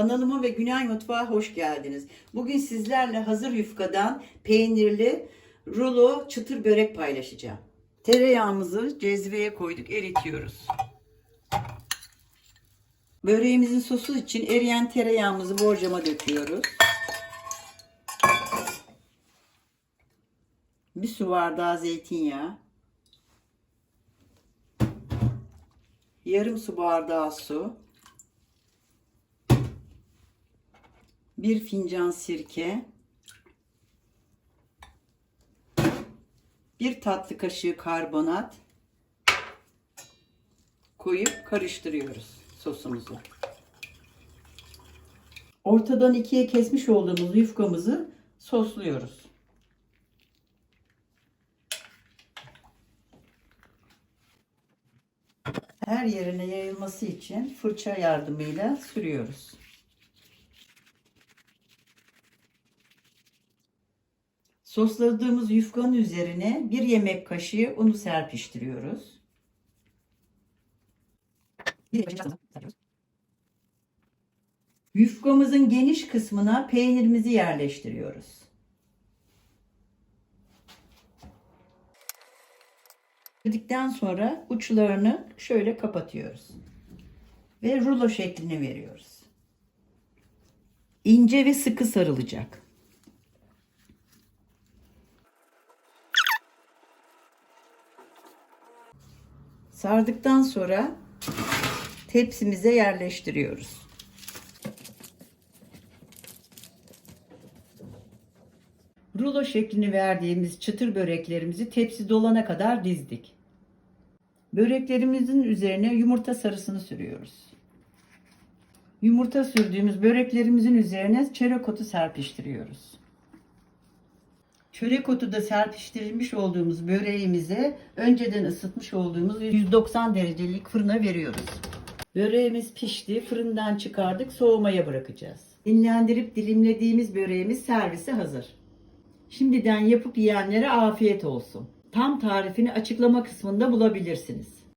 Kanalıma ve Günay Mutfağı hoş geldiniz. Bugün sizlerle hazır yufkadan peynirli rulo çıtır börek paylaşacağım. Tereyağımızı cezveye koyduk, eritiyoruz. Böreğimizin sosu için eriyen tereyağımızı borcama döküyoruz. Bir su bardağı zeytinyağı. Yarım su bardağı su. Bir fincan sirke. Bir tatlı kaşığı karbonat koyup karıştırıyoruz sosumuzu. Ortadan ikiye kesmiş olduğumuz yufkamızı sosluyoruz. Her yerine yayılması için fırça yardımıyla sürüyoruz. Sosladığımız yufkanın üzerine bir yemek kaşığı unu serpiştiriyoruz. Yufkamızın geniş kısmına peynirimizi yerleştiriyoruz. Verdikten sonra uçlarını şöyle kapatıyoruz. Ve rulo şeklini veriyoruz. İnce ve sıkı sarılacak. Sardıktan sonra tepsimize yerleştiriyoruz. Rulo şeklini verdiğimiz çıtır böreklerimizi tepsi dolana kadar dizdik. Böreklerimizin üzerine yumurta sarısını sürüyoruz. Yumurta sürdüğümüz böreklerimizin üzerine çörek otu serpiştiriyoruz. Çörek otu da serpiştirilmiş olduğumuz böreğimize önceden ısıtmış olduğumuz 190 derecelik fırına veriyoruz. Böreğimiz pişti, fırından çıkardık, soğumaya bırakacağız. Dinlendirip dilimlediğimiz böreğimiz servise hazır. Şimdiden yapıp yiyenlere afiyet olsun. Tam tarifini açıklama kısmında bulabilirsiniz.